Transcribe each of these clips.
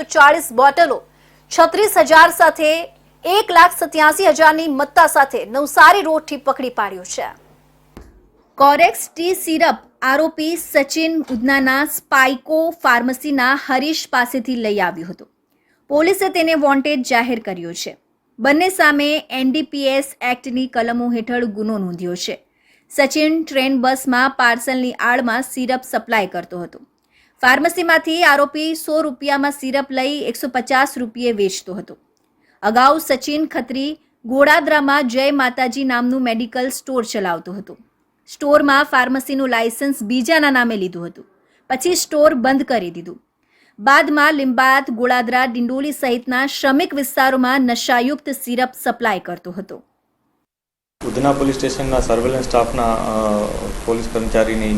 ચાળીસ બોટલો, છત્રીસ હજાર સાથે એક લાખ સત્યાસી હજારની મત્તા સાથે નવસારી રોડથી પકડી પાડ્યો છે. કોરેક્સ ટી સિરપ આરોપી સચિન ઉધનાના સ્પાઇકો ફાર્મસીના હરીશ પાસેથી લઈ આવ્યો હતો. પોલીસે તેને વોન્ટેડ જાહેર કર્યો છે. બંને સામે એનડીપીએસ એક્ટની કલમો હેઠળ ગુનો નોંધ્યો છે. સચિન ટ્રેન બસમાં પાર્સલની આડમાં સિરપ સપ્લાય કરતો હતો. ફાર્મસીમાંથી આરોપી સો રૂપિયામાં સિરપ લઈ એકસો પચાસ રૂપિયે વેચતો હતો. અગાઉ સચિન ખત્રી ગોડાદરામાં જય માતાજી નામનું મેડિકલ સ્ટોર ચલાવતો હતો. સ્ટોરમાં ફાર્મસીનું લાયસન્સ બીજાના નામે લીધું હતું. પછી સ્ટોર બંધ કરી દીધું. બાદમાં લિંબાયત ગોળાદરા ડિંડોલી સહિતના શ્રમિક વિસ્તારોમાં નશાયુક્ત સિરપ સપ્લાય કરતો હતો. ઉધના પોલીસ સ્ટેશનના સર્વેલન્સ સ્ટાફના પોલીસ કર્મચારીની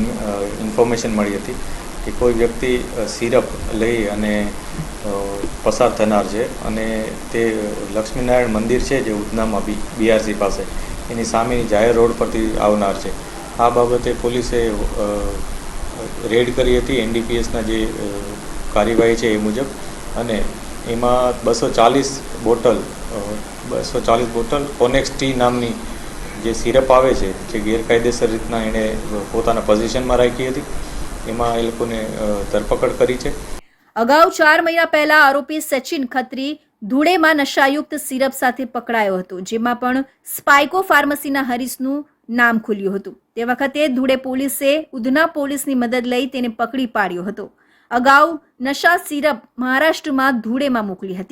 ઇન્ફોર્મેશન મળી હતી. કે કોઈ વ્યક્તિ સિરપ લઈ અને પસાર થનાર છે અને તે લક્ષ્મીનારાયણ મંદિર છે જે ઉધનામાં બી, બીઆરસી પાસે, એની સામેની જાહેર રોડ પરથી આવનાર છે. આ બાબતે પોલીસે રેડ કરી હતી એનડીપીએસના જે કાર્યવાહી છે એ મુજબ અને એમાં બસો ચાલીસ બોટલ બસો ચાલીસ બોટલ કોનેક્સ ટી નામની જે સિરપ આવે છે, જે ગેરકાયદેસર રીતના એણે પોતાના પોઝિશનમાં રાખી હતી. એમાં એ લોકોને ધરપકડ કરી છે. અગાઉ ચાર મહિના પહેલા આરોપી સચિન ખત્રી ધૂળેમાં નશાયુક્ત સિરપ સાથે પકડાયો હતો, જેમાં પણ સ્પાઇકો ફાર્મસીના હરીશનું નામ ખુલ્યું હતું. તે વખતે ધૂળે પોલીસે ઉધના પોલીસની મદદ લઈ તેને પકડી પાડ્યો હતો. અગાઉ નશા સિરપ મહારાષ્ટ્રમાં ધૂળેમાં મોકલી હતી.